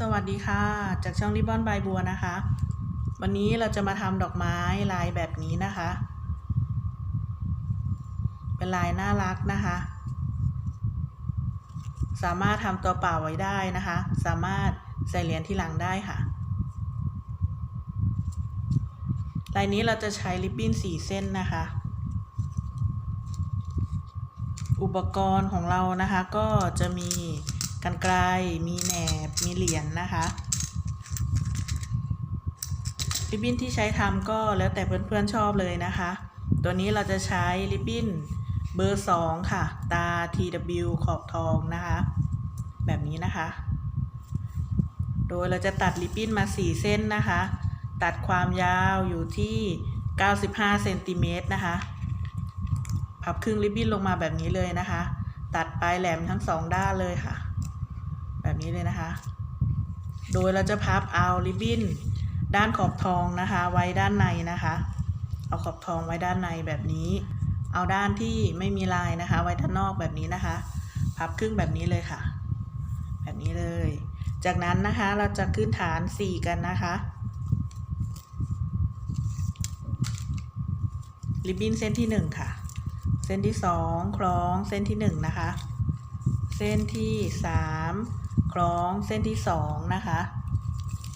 สวัสดีค่ะ จากช่องริบบอนใบบัวนะคะ วันนี้เราจะมาทำดอกไม้ลายแบบนี้นะคะ เป็นลายน่ารักนะคะ สามารถทำตัวเปล่าไว้ได้นะคะ สามารถใส่เหรียญที่หลังได้ค่ะ ลายนี้เราจะใช้ริบบิ้นสี่เส้นนะคะ อุปกรณ์ของเรานะคะก็จะมี กันไกลมีแหนบ มีเหรียญนนะคะริบบิ้นที่ใช้ทำก็แล้วแต่เพื่อนๆชอบเลยนะคะ ตัวนี้เราจะใช้ริบบิ้นเบอร์ 2 ค่ะ ตา TW ขอบทองนะคะ แบบนี้นะคะ โดยเราจะตัดริบบิ้นมา 4 เส้นนะคะ ตัดความยาวอยู่ที่ 95เซนติเมตรนะคะ พับครึ่งริบบิ้นลงมาแบบนี้เลยนะคะ ตัดปลายแหลมทั้งสองด้านเลยค่ะ แบบนี้เลยนะคะ โดยเราจะพับเอาริบบิ้นด้านขอบทองนะคะ ไว้ด้านในนะคะ เอาขอบทองไว้ด้านในแบบนี้ เอาด้านที่ไม่มีลายนะคะ ไว้ด้านนอกแบบนี้นะคะ พับครึ่งแบบนี้เลยค่ะ แบบนี้เลย จากนั้นนะคะเราจะขึ้นฐาน 4 กันนะคะริบบิ้นเส้นที่ 1 ค่ะ เส้นที่ 2 คล้องเส้นที่ 1 นะคะ เส้นที่ 3 คล้องเส้นที่2นะคะ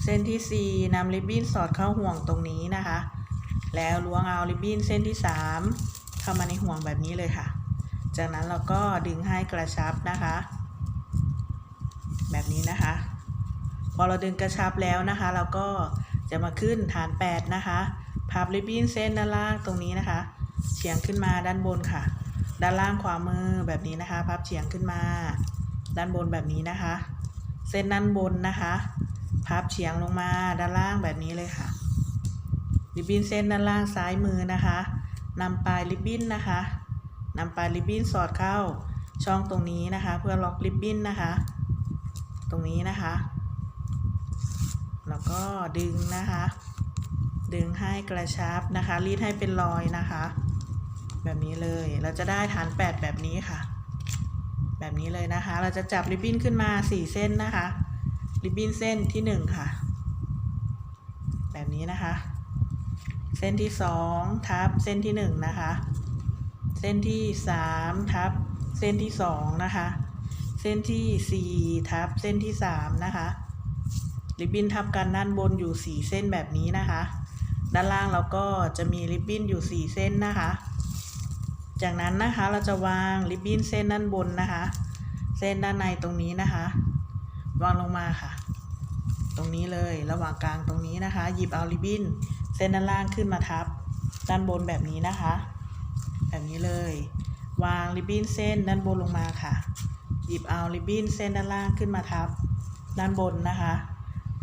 เส้นที่4นำริบบิ้นสอดเข้าห่วงตรงนี้นะคะ แล้วล้วงเอาริบบิ้นเส้นที่3เข้ามาในห่วงแบบนี้เลยค่ะ จากนั้นเราก็ดึงให้กระชับนะคะ แบบนี้นะคะ พอเราดึงกระชับแล้วนะคะ เราก็จะมาขึ้นฐาน8นะคะพับริบบิ้นเส้นด้านล่างตรงนี้นะคะ เฉียงขึ้นมาด้านบนค่ะ ด้านล่างขวามือแบบนี้นะคะ พับเฉียงขึ้นมาด้านบนแบบนี้นะคะ เส้นด้านบนนะคะพับเฉียงลงมาด้านล่างแบบนี้เลยค่ะ ริบบิ้นเส้นด้านล่างซ้ายมือนะคะนำปลายริบบิ้นนะคะนำปลายริบบิ้นสอดเข้าช่องตรงนี้นะคะ เพื่อล็อกริบบิ้นนะคะ ตรงนี้นะคะ แล้วก็ดึงนะคะ ดึงให้กระชับนะคะ รีดให้เป็นรอยนะคะ แบบนี้เลยเราจะได้ฐาน8แบบนี้ค่ะ แบบนี้เลยนะคะ เราจะจับริบบิ้นขึ้นมา 4 เส้นนะคะ ริบบิ้นเส้นที่ 1 ค่ะ แบบนี้นะคะ เส้นที่ 2 ทับเส้นที่ 1 นะคะ เส้นที่ 3 ทับเส้นที่ 2 นะคะ เส้นที่ 4 ทับเส้นที่ 3 นะคะ ริบบิ้นทับกันด้านบนอยู่ 4 เส้นแบบนี้นะคะ ด้านล่างเราก็จะมีริบบิ้นอยู่ 4 เส้นนะคะ จากนั้นนะคะเราจะวางริบบิ้นเส้นด้านบนนะคะ เส้นด้านในตรงนี้นะคะ วางลงมาค่ะ ตรงนี้เลยระหว่างกลางตรงนี้นะคะ หยิบเอาริบบิ้นเส้นด้านล่างขึ้นมาทับ ด้านบนแบบนี้นะคะ แบบนี้เลย วางริบบิ้นเส้นด้านบนลงมาค่ะ หยิบเอาริบบิ้นเส้นด้านล่างขึ้นมาทับ ด้านบนนะคะ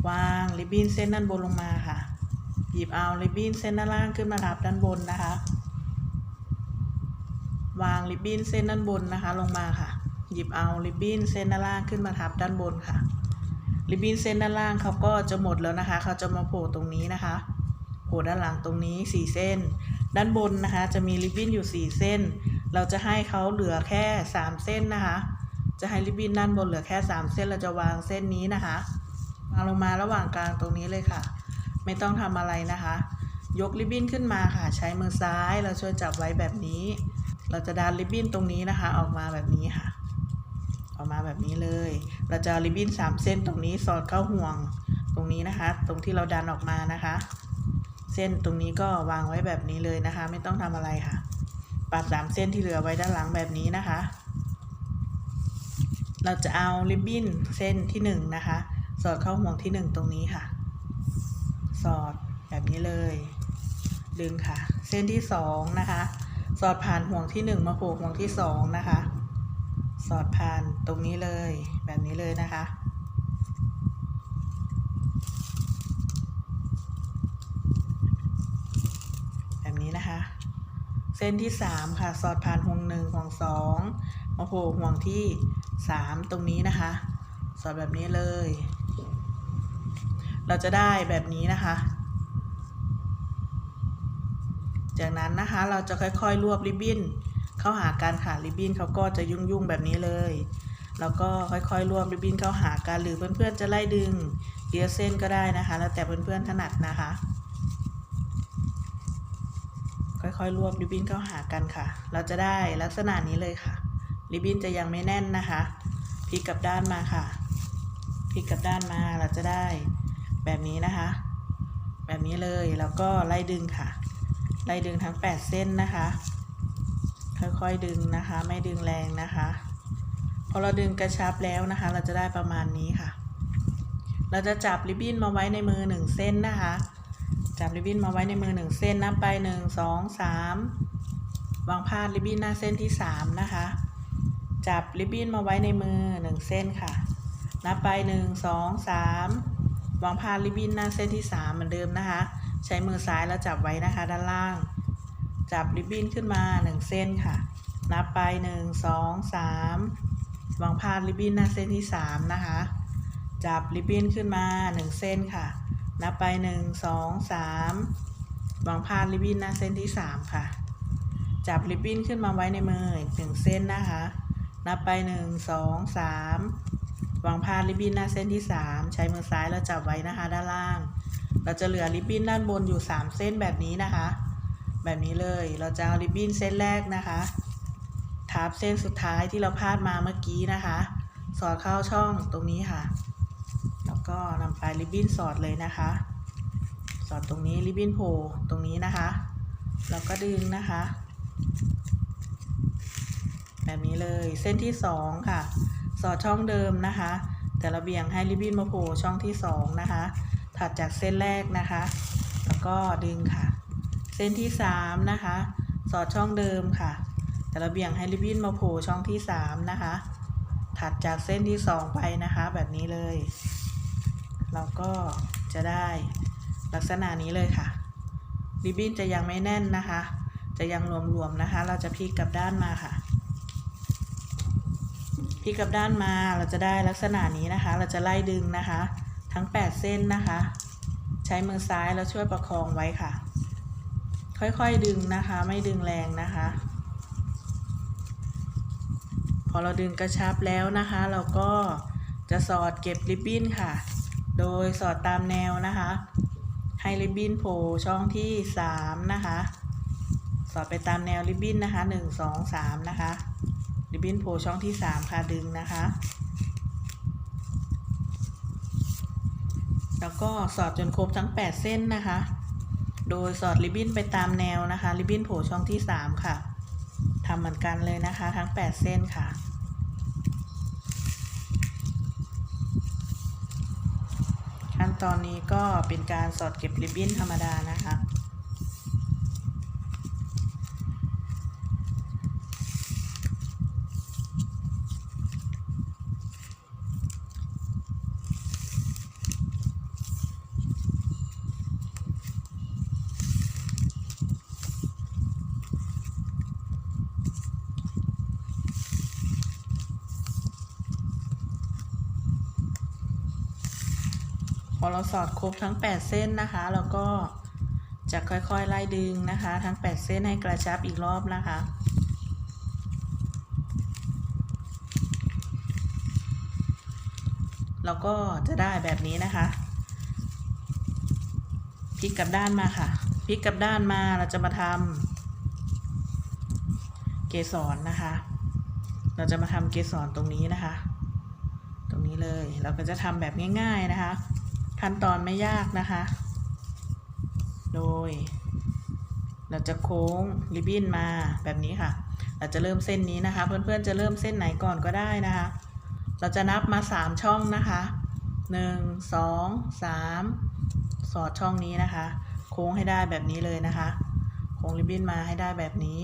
วางริบบิ้นเส้นด้านบนลงมาค่ะ หยิบเอาริบบิ้นเส้นด้านล่างขึ้นมาทับด้านบนนะคะ วางริบบิ้นเส้นด้านบนนะคะ ลงมาค่ะ หยิบเอาริบบิ้นเส้นด้านล่างขึ้นมาทับด้านบนค่ะ ริบบิ้นเส้นด้านล่างเขาก็จะหมดแล้วนะคะ เขาจะมาโผล่ตรงนี้นะคะ โผล่ด้านหลังตรงนี้สี่เส้น ด้านบนนะคะ จะมีริบบิ้นอยู่สี่เส้น เราจะให้เขาเหลือแค่สามเส้นนะคะ จะให้ริบบิ้นด้านบนเหลือแค่สามเส้น เราจะวางเส้นนี้นะคะ วางลงมาระหว่างกลางตรงนี้เลยค่ะ ไม่ต้องทำอะไรนะคะ ยกริบบิ้นขึ้นมาค่ะ ใช้มือซ้าย เราช่วยจับไว้แบบนี้ เราจะดันริบบิ้นตรงนี้นะคะ ออกมาแบบนี้ค่ะ ออกมาแบบนี้เลย เราจะริบบิ้นสามเส้นตรงนี้สอดเข้าห่วงตรงนี้นะคะ ตรงที่เราดันออกมานะคะ เส้นตรงนี้ก็วางไว้แบบนี้เลยนะคะ ไม่ต้องทำอะไรค่ะ ปัดสามเส้นที่เหลือไว้ด้านหลังแบบนี้นะคะ เราจะเอาริบบิ้นเส้นที่หนึ่งนะคะ สอดเข้าห่วงที่หนึ่งตรงนี้ค่ะ สอดแบบนี้เลย ดึงค่ะ เส้นที่สองนะคะ อดผ่านห่วงที่หนึ่งมาผล่ห่วงที่สองนะคะ สอดผ่านตรงนี้เลยแบบนี้เลยนะคะ แบบนี้นะคะ เส้นที่สามค่ะ สอดผ่านห่วงหนึ่งห่วงสองมาผล่ห่วงที่สามตรงนี้นะคะ สอดแบบนี้เลย เราจะได้แบบนี้นะคะ จากนั้นนะคะเราจะค่อยๆ รวบริบบิ้นเข้าหาการค่ะริบบิ้นเขาก็จะยุ่งๆแบบนี้เลย แล้วก็ค่อยๆ รวบริบบิ้นเข้าหากันหรือเพื่อนๆจะไล่ดึงเทียเส้นก็ได้นะคะ แล้วแต่เพื่อนๆถนัดนะคะ ค่อยๆ รวบริบบิ้นเข้าหากันค่ะ เราจะได้ลักษณะนี้เลยค่ะริบบิ้นจะยังไม่แน่นนะคะพลิกกลับด้านมาค่ะพลิกกลับด้านมาเราจะได้แบบนี้นะคะ แบบนี้เลยแล้วก็ไล่ดึงค่ะ ไล่ดึงทั้ง 8 เส้นนะคะ ค่อยๆดึงนะคะ ไม่ดึงแรงนะคะ พอเราดึงกระชับแล้วนะคะ เราจะได้ประมาณนี้ค่ะ เราจะจับริบบิ้นมาไว้ในมือ 1 เส้นนะคะ จับริบบิ้นมาไว้ในมือ 1 เส้นนับไป 1 2 3 วางพาดริบบิ้นหน้าเส้นที่ 3 นะคะ จับริบบิ้นมาไว้ในมือ 1 เส้นค่ะ นับไป 1 2 3 วางพาดริบบิ้นหน้าเส้นที่ 3 เหมือนเดิมนะคะ ใช้มือซ้ายแล้วจับไว้นะคะ ด้านล่าง จับริบบิ้นขึ้นมา 1 เส้นค่ะ นับไป 1 2 3วางพาดริบบิ้นหน้าเส้นที่ 3 นะคะ จับริบบิ้นขึ้นมา 1 เส้นค่ะ นับไป 1 2 3วางพาดริบบิ้นหน้าเส้นที่ 3 ค่ะ จับริบบิ้นขึ้นมาไว้ในมืออีกหนึ่งเส้นนะคะ นับไป 1 2 3วางพาดริบบิ้นหน้าเส้นที่ 3 ใช้มือซ้ายแล้วจับไว้นะคะ ด้านล่าง เราจะเหลือริบบิ้นด้านบนอยู่ 3 เส้นแบบนี้นะคะ แบบนี้เลยเราจะเอาริบบิ้นเส้นแรกนะคะทับเส้นสุดท้ายที่เราพาดมาเมื่อกี้นะคะ สอดเข้าช่องตรงนี้ค่ะ แล้วก็นำปลายริบบิ้นสอดเลยนะคะ สอดตรงนี้ริบบิ้นโผล่ตรงนี้นะคะ แล้วก็ดึงนะคะ แบบนี้เลยเส้นที่สองค่ะ สอดช่องเดิมนะคะ แต่เราเบี่ยงให้ริบบิ้นมาโผล่ช่องที่สองนะคะ ถัดจากเส้นแรกนะคะ แล้วก็ดึงค่ะ เส้นที่สามนะคะ สอดช่องเดิมค่ะ แต่เราเบี่ยงให้ริบบิ้นมาโผล่ช่องที่สามนะคะ ถัดจากเส้นที่สองไปนะคะ แบบนี้เลย เราก็จะได้ลักษณะนี้เลยค่ะ ริบบิ้นจะยังไม่แน่นนะคะ จะยังรวมๆนะคะ เราจะพลิกกลับด้านมาค่ะพลิกกลับด้านมาเราจะได้ลักษณะนี้นะคะ เราจะไล่ดึงนะคะ ทั้ง 8 เส้นนะคะ ใช้มือซ้ายแล้วช่วยประคองไว้ค่ะ ค่อยๆดึงนะคะ ไม่ดึงแรงนะคะ พอเราดึงกระชับแล้วนะคะ เราก็จะสอดเก็บริบบิ้นค่ะ โดยสอดตามแนวนะคะ ให้ริบบิ้นโผล่ช่องที่ 3 นะคะ สอดไปตามแนวริบบิ้นนะคะ 1 2 3 นะคะริบบิ้นโผล่ช่องที่ 3 ค่ะดึงนะคะ แล้วก็สอดจนครบทั้ง 8 เส้นนะคะ โดยสอดริบบิ้นไปตามแนวนะคะ ริบบิ้นโผล่ช่องที่ 3 ค่ะทำเหมือนกันเลยนะคะ ทั้ง 8 เส้นค่ะขั้นตอนนี้ก็เป็นการสอดเก็บริบบิ้นธรรมดานะคะ เราสอดครบทั้ง 8 เส้นนะคะ แล้วก็จะค่อยๆไล่ดึงนะคะ ทั้ง 8 เส้นให้กระชับอีกรอบนะคะแล้วก็จะได้แบบนี้นะคะพลิกกลับด้านมาค่ะพลิกกลับด้านมาเราจะมาทำเกสรนะคะ เราจะมาทำเกสรตรงนี้นะคะ ตรงนี้เลยเราก็จะทำแบบง่าย ๆนะคะ ขั้นตอนไม่ยากนะคะ โดย เราจะโค้งริบบิ้นมาแบบนี้ค่ะ เราจะเริ่มเส้นนี้นะคะ เพื่อนๆจะเริ่มเส้นไหนก่อนก็ได้นะคะ เราจะนับมาสามช่องนะคะหนึ่งสองสามสอดช่องนี้นะคะ โค้งให้ได้แบบนี้เลยนะคะ โค้งริบบิ้นมาให้ได้แบบนี้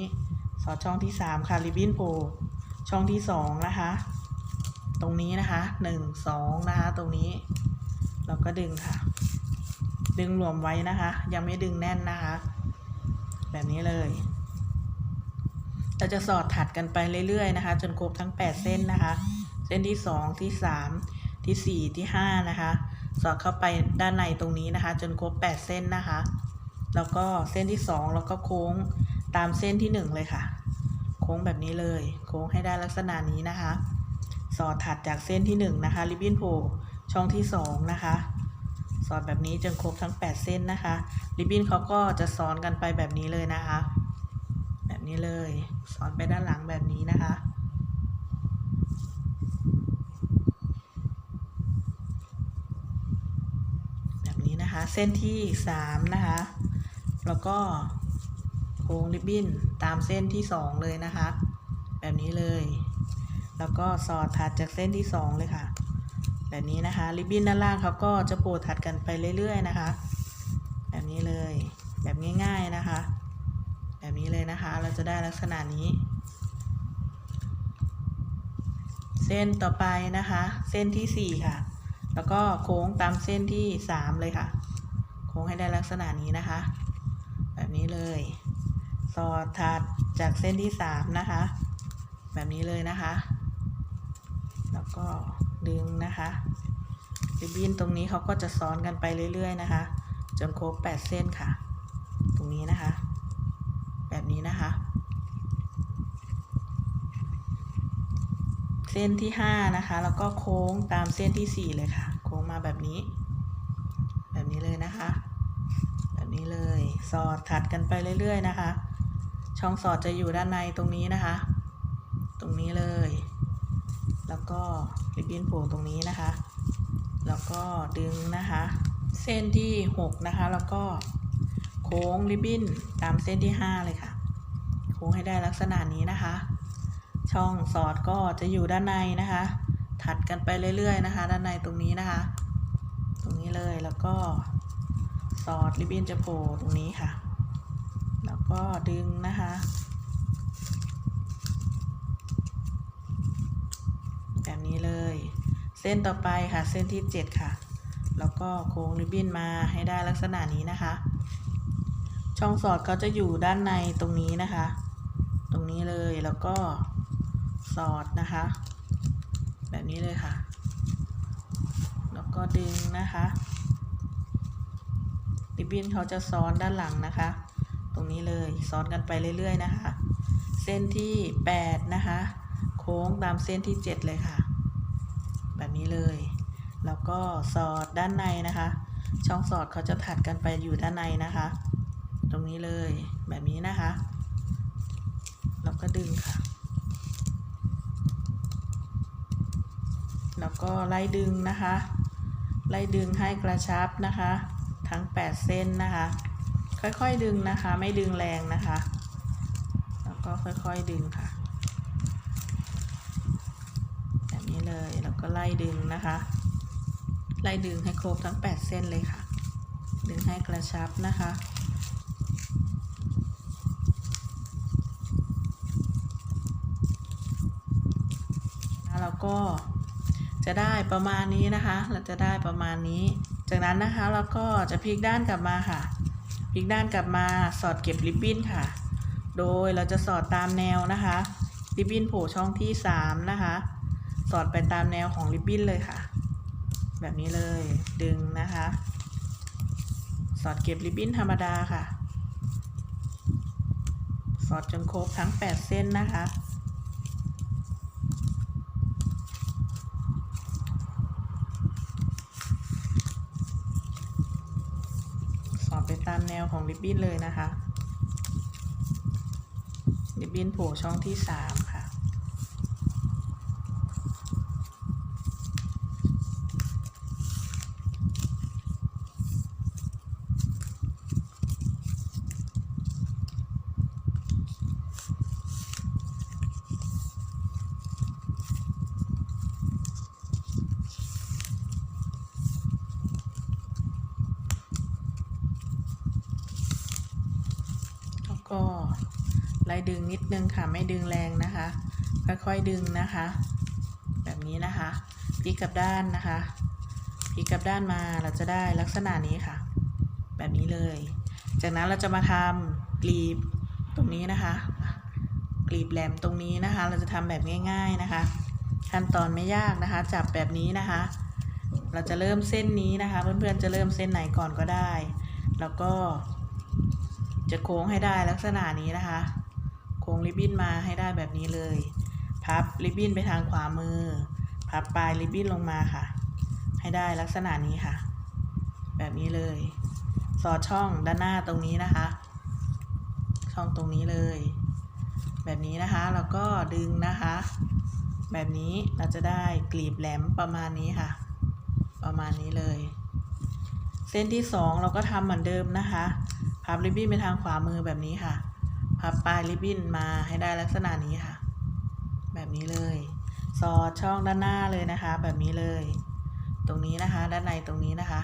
สอดช่องที่สามค่ะริบบิ้นโผล่ช่องที่สองนะคะ ตรงนี้นะคะหนึ่งสองนะคะ ตรงนี้ เราก็ดึงค่ะ ดึงรวมไว้นะคะ ยังไม่ดึงแน่นนะคะ แบบนี้เลย เราจะสอดถัดกันไปเรื่อยๆนะคะ จนครบทั้ง 8 เส้นนะคะ เส้นที่ 2 ที่ 3 ที่ 4 ที่ 5 นะคะ สอดเข้าไปด้านในตรงนี้นะคะ จนครบ 8 เส้นนะคะ แล้วก็เส้นที่ 2 แล้วก็โค้งตามเส้นที่ 1 เลยค่ะ โค้งแบบนี้เลย โค้งให้ได้ลักษณะนี้นะคะ สอดถัดจากเส้นที่หนึ่งนะคะ ริบบิ้นโผล่ ช่องที่สองนะคะสอดแบบนี้จนครบทั้ง 8 เส้นนะคะ ริบบิ้นเขาก็จะซ้อนกันไปแบบนี้เลยนะคะ แบบนี้เลยซ้อนไปด้านหลังแบบนี้นะคะ แบบนี้นะคะเส้นที่ 3 นะคะ แล้วก็โค้งริบบิ้นตามเส้นที่ 2 เลยนะคะ แบบนี้เลย แล้วก็สอดถัดจากเส้นที่ 2 เลยค่ะ แบบนี้นะคะ ริบบิ้นด้านล่างเขาก็จะโปรถัดกันไปเรื่อย ๆ นะคะ แบบนี้เลย แบบง่ายๆนะคะ แบบนี้เลยนะคะ เราจะได้ลักษณะนี้ เส้นต่อไปนะคะ เส้นที่ 4 ค่ะ แล้วก็โค้งตามเส้นที่ 3 เลยค่ะ โค้งให้ได้ลักษณะนี้นะคะ แบบนี้เลย สอดถัดจากเส้นที่ 3 นะคะ แบบนี้เลยนะคะ แล้วก็ ดึงนะคะริบบิ้นตรงนี้เขาก็จะซ้อนกันไปเรื่อย ๆ นะคะ จนครบ 8 เส้นค่ะ ตรงนี้นะคะ แบบนี้นะคะ เส้นที่ 5 นะคะ แล้วก็โค้งตามเส้นที่ 4 เลยค่ะ โค้งมาแบบนี้ แบบนี้เลยนะคะ แบบนี้เลย สอดถัดกันไปเรื่อย ๆ นะคะ ช่องสอดจะอยู่ด้านในตรงนี้นะคะ ตรงนี้เลย แล้ว ก็ริบบิ้นโผล่ตรงนี้นะคะ แล้วก็ดึงนะคะ เส้นที่ 6 นะคะ แล้วก็โค้งริบบิ้นตามเส้นที่ 5 เลยค่ะ โค้งให้ได้ลักษณะนี้นะคะ ช่องสอดก็จะอยู่ด้านในนะคะ ถัดกันไปเรื่อยๆนะคะ ด้านในตรงนี้นะคะ ตรงนี้เลยแล้วก็สอดริบบิ้นจะโผล่ตรงนี้ค่ะ แล้วก็ดึงนะคะ แบบ นี้เลย เส้นต่อไปค่ะ เส้นที่ 7 ค่ะ แล้วก็โค้งริบบิ้นมาให้ได้ลักษณะนี้นะคะ ช่องสอดเขาจะอยู่ด้านในตรงนี้นะคะ ตรงนี้เลยแล้วก็สอดนะคะ แบบนี้เลยค่ะ แล้วก็ดึงนะคะริบบิ้นเขาจะซ้อนด้านหลังนะคะ ตรงนี้เลยซ้อนกันไปเรื่อย ๆ นะคะ เส้นที่ 8 นะคะ โค้งตามเส้นที่ 7 เลยค่ะ แบบนี้เลย แล้วก็สอดด้านในนะคะ ช่องสอดเขาจะถัดกันไปอยู่ด้านในนะคะ ตรงนี้เลยแบบนี้นะคะแล้วก็ดึงค่ะ แล้วก็ไล่ดึงนะคะ ไล่ดึงให้กระชับนะคะ ทั้ง 8 เส้นนะคะ ค่อยๆดึงนะคะ ไม่ดึงแรงนะคะ แล้วก็ค่อยๆดึงค่ะ แบบนี้เลย แล้ว ก็ไล่ดึงนะคะ ไล่ดึงให้ครบทั้ง 8 เส้นเลยค่ะ ดึงให้กระชับนะคะ แล้วก็จะได้ประมาณนี้นะคะ เราจะได้ประมาณนี้ จากนั้นนะคะเราก็จะพลิกด้านกลับมาค่ะ พลิกด้านกลับมาสอดเก็บริบบิ้นค่ะ โดยเราจะสอดตามแนวนะคะ ริบบิ้นโผล่ช่องที่ 3 นะคะ สอดไปตามแนวของริบบิ้นเลยค่ะ แบบนี้เลยดึงนะคะ สอดเก็บริบบิ้นธรรมดาค่ะ สอดจนครบทั้ง 8 เส้นนะคะสอดไปตามแนวของริบบิ้นเลยนะคะ ริบบิ้นโผล่ช่องที่ 3 ค่ะ แล้วก็ไล่ดึง นึงค่ะไม่ดึงแรงนะคะ ค่อยๆดึงนะคะ แบบนี้นะคะพลิกกลับด้านนะคะพลิกกลับด้านมาเราจะได้ลักษณะนี้ค่ะ แบบนี้เลย จากนั้นเราจะมาทำกลีบตรงนี้นะคะกลีบแหลมตรงนี้นะคะ เราจะทำแบบง่าย ๆนะคะ ขั้นตอนไม่ยากนะคะ จับแบบนี้นะคะ เราจะเริ่มเส้นนี้นะคะ เพื่อนๆจะเริ่มเส้นไหนก่อนก็ได้ แล้วก็จะโค้งให้ได้ลักษณะนี้นะคะ งริบบิ้นมาให้ได้แบบนี้เลย พับริบบิ้นไปทางขวามือ พับปลายริบบิ้นลงมาค่ะ ให้ได้ลักษณะนี้ค่ะ แบบนี้เลย สอดช่องด้านหน้าตรงนี้นะคะ ช่องตรงนี้เลย แบบนี้นะคะแล้วก็ดึงนะคะ แบบนี้เราจะได้กลีบแหลมประมาณนี้ค่ะ ประมาณนี้เลย เส้นที่สองเราก็ทำเหมือนเดิมนะคะพับริบบิ้นไปทางขวามือแบบนี้ค่ะ พับปลายริบบิ้นมาให้ได้ลักษณะนี้ค่ะ แบบนี้เลย สอดช่องด้านหน้าเลยนะคะ แบบนี้เลย ตรงนี้นะคะ ด้านในตรงนี้นะคะ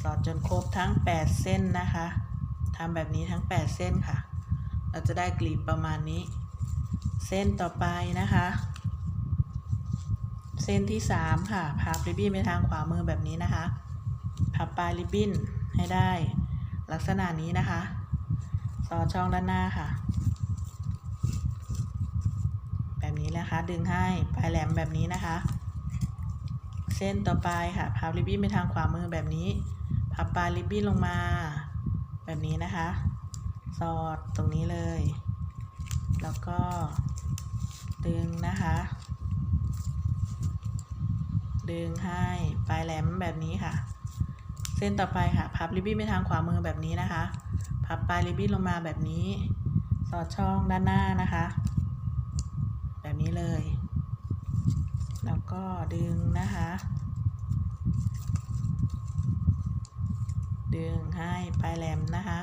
สอดจนครบทั้ง 8 เส้นนะคะทำแบบนี้ทั้ง 8 เส้นค่ะ เราจะได้กลีบประมาณนี้ เส้นต่อไปนะคะ เส้นที่ 3 ค่ะ พับริบบิ้นไปทางขวามือแบบนี้นะคะ พับปลายริบบิ้นให้ได้ลักษณะนี้นะคะ สอดช่องด้านหน้าค่ะ แบบนี้นะคะ ดึงให้ปลายแหลมแบบนี้นะคะ เส้นต่อไปค่ะพับริบบิ้นไปทางขวามือแบบนี้ พับปลายริบบิ้นลงมา แบบนี้นะคะ สอดตรงนี้เลย แล้วก็ดึงนะคะ ดึงให้ปลายแหลมแบบนี้ค่ะ เส้นต่อไปค่ะ พับริบบิ้นไปทางขวามือแบบนี้นะคะ พับปลายริบบิ้นลงมาแบบนี้ สอดช่องด้านหน้านะคะ แบบนี้เลย แล้วก็ดึงนะคะ ดึงให้ปลายแหลมนะคะ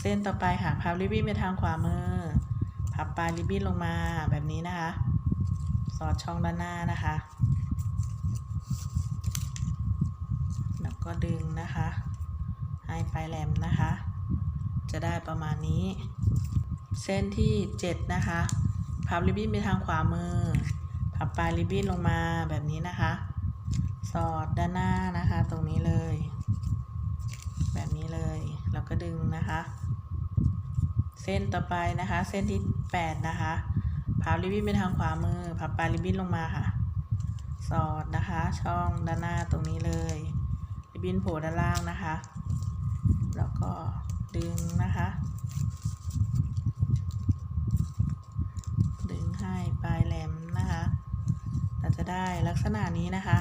เส้นต่อไปค่ะพับริบบิ้นไปทางขวามือ พับปลายริบบิ้นลงมาแบบนี้นะคะ สอดช่องด้านหน้านะคะ แล้วก็ดึงนะคะ ให้ปลายแหลมนะคะ จะได้ประมาณนี้ เส้นที่ 7 นะคะ พับริบบิ้นไปทางขวามือ พับปลายริบบิ้นลงมาแบบนี้นะคะ สอดด้านหน้านะคะตรงนี้เลย แบบนี้เลยแล้วก็ดึงนะคะ เส้นต่อไปนะคะ เส้นที่ 8 นะคะ พับริบบิ้นไปทางขวามือ พับปลายริบบิ้นลงมาค่ะ สอดนะคะช่องด้านหน้าตรงนี้เลยริบบิ้นโผล่ด้านล่างนะคะ แล้วก็ ดึงนะคะ ดึงให้ปลายแหลมนะคะเราจะได้ลักษณะนี้นะคะ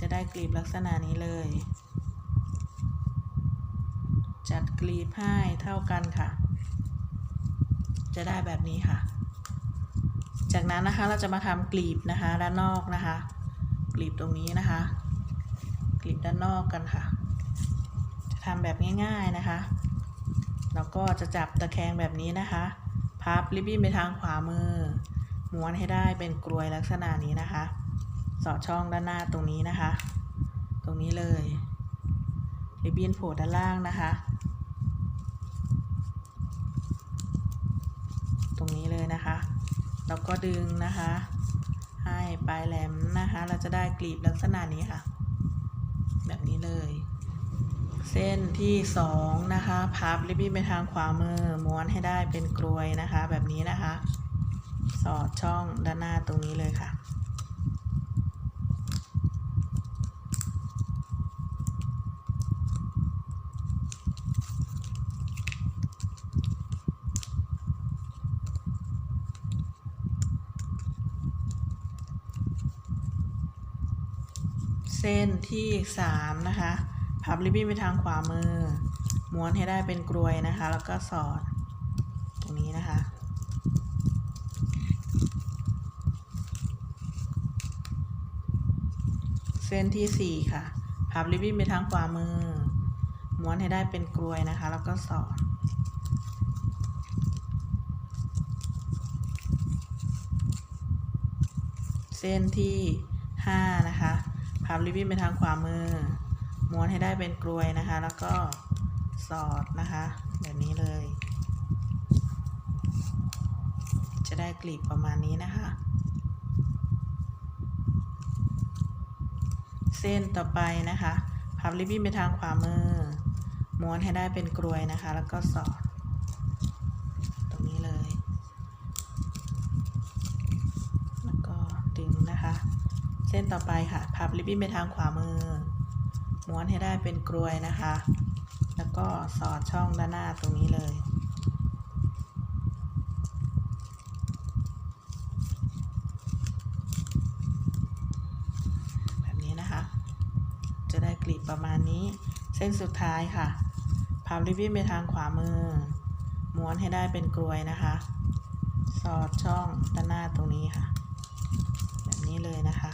จะได้กลีบลักษณะนี้เลย จัดกลีบให้เท่ากันค่ะ จะได้แบบนี้ค่ะ จากนั้นนะคะเราจะมาทำกลีบนะคะด้านนอกนะคะ กลีบตรงนี้นะคะ กลีบด้านนอกกันค่ะจะ ทำแบบง่าย ๆนะคะ แล้วก็จะจับตะแคงแบบนี้นะคะ พับริบบิ้นไปทางขวามือ ม้วนให้ได้เป็นกลวยลักษณะนี้นะคะ สอดช่องด้านหน้าตรงนี้นะคะ ตรงนี้เลยริบบิ้นโผล่ด้านล่างนะคะ ตรงนี้เลยนะคะ แล้วก็ดึงนะคะ ให้ปลายแหลมนะคะ เราจะได้กลีบลักษณะนี้ค่ะ แบบนี้เลย เส้นที่สองนะคะ พับริบบิ้นไปทางขวามือม้วนให้ได้เป็นกลวยนะคะ แบบนี้นะคะ สอดช่องด้านหน้าตรงนี้เลยค่ะ เส้นที่สามนะคะ พับริบบิ้นไปทางขวามือ ม้วนให้ได้เป็นกลวยนะคะ แล้วก็สอด ตรงนี้นะคะ เส้นที่สี่ค่ะ พับริบบิ้นไปทางขวามือ ม้วนให้ได้เป็นกลวยนะคะ แล้วก็สอดเส้นที่ห้านะคะ พับริบบิ้นไปทางขวามือ ม้วนให้ได้เป็นกลวยนะคะ แล้วก็สอดนะคะแบบนี้เลย จะได้กลีบประมาณนี้นะคะ เส้นต่อไปนะคะพับริบบิ้นไปทางขวามือ ม้วนให้ได้เป็นกลวยนะคะ แล้วก็สอดตรงนี้เลย แล้วก็ดึงนะคะ เส้นต่อไปค่ะ พับริบบิ้นไปทางขวามือ ม้วนให้ได้เป็นกลวยนะคะ แล้วก็สอดช่องด้านหน้าตรงนี้เลยแบบนี้นะคะจะได้กลีบประมาณนี้ เส้นสุดท้ายค่ะพับริบบิ้นไปทางขวามือ ม้วนให้ได้เป็นกลวยนะคะ สอดช่องด้านหน้าตรงนี้ค่ะ แบบนี้เลยนะคะ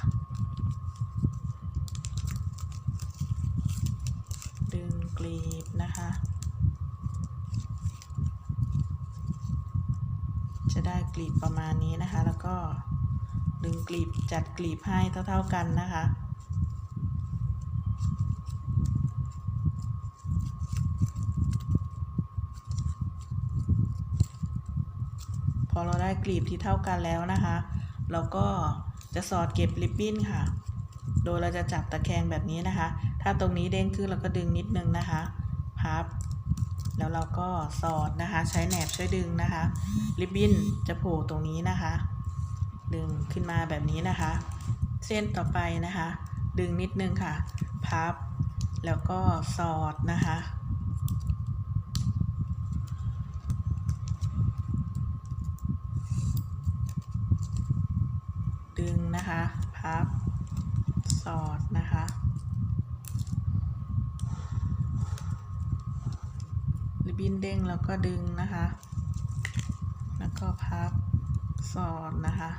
นะคะ จะได้กลีบประมาณนี้นะคะ แล้วก็ดึงกลีบจัดกลีบให้เท่า ๆกันนะคะพอเราได้กลีบที่เท่ากันแล้วนะคะ เราก็จะสอดเก็บริบบิ้นค่ะ โดยเราจะจับตะแคงแบบนี้นะคะ ถ้าตรงนี้เด้งขึ้นเราก็ดึงนิดนึงนะคะ พับ แล้วเราก็สอดนะคะ ใช้แหนบช่วยดึงนะคะ ริบบิ้นจะโผล่ตรงนี้นะคะ ดึงขึ้นมาแบบนี้นะคะ เส้นต่อไปนะคะ ดึงนิดนึงค่ะ พับ แล้วก็สอดนะคะดึงนะคะ พับ สอดนะคะ บบิ้นเด้งแล้วก็ดึงนะคะ แล้วก็พับสอดนะคะ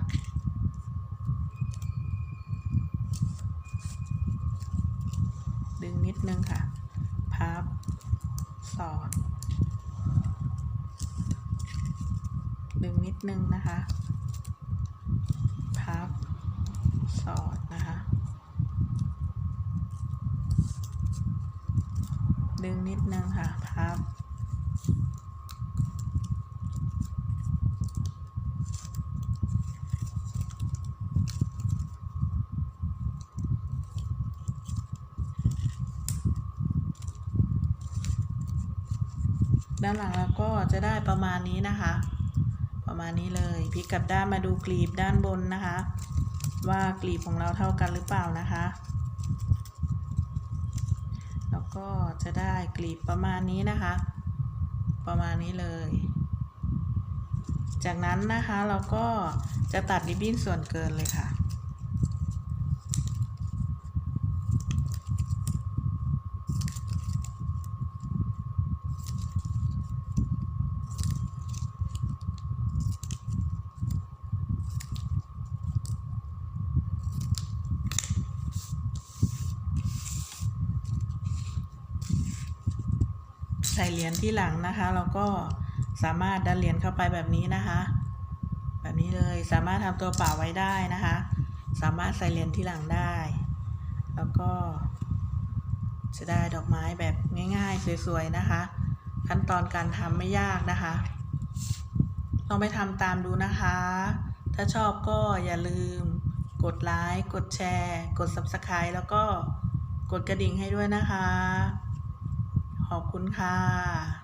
ดึงนิดนึงค่ะ พับ สอด ดึงนิดนึงนะคะ พับ สอดนะคะ ดึงนิดนึงค่ะ พับ ด้านหลังแล้วก็จะได้ประมาณนี้นะคะ ประมาณนี้เลยพลิกกลับด้านมาดูกลีบด้านบนนะคะ ว่ากลีบของเราเท่ากันหรือเปล่านะคะ แล้วก็จะได้กลีบประมาณนี้นะคะ ประมาณนี้เลย จากนั้นนะคะเราก็จะตัดริบบิ้นส่วนเกินเลยค่ะ ใส่เหรียญที่หลังนะคะเราก็สามารถดันเหรียญเข้าไปแบบนี้นะคะ แบบนี้เลยสามารถทำตัวเปล่าไว้ได้นะคะ สามารถใส่เหรียญที่หลังได้ แล้วก็ จะได้ดอกไม้แบบง่ายๆ สวยๆนะคะ ขั้นตอนการทำไม่ยากนะคะ ลองไปทำตามดูนะคะ ถ้าชอบก็อย่าลืมกดไลค์กดแชร์ กด Subscribe แล้วก็กดกระดิ่งให้ด้วยนะคะ ขอบคุณค่ะ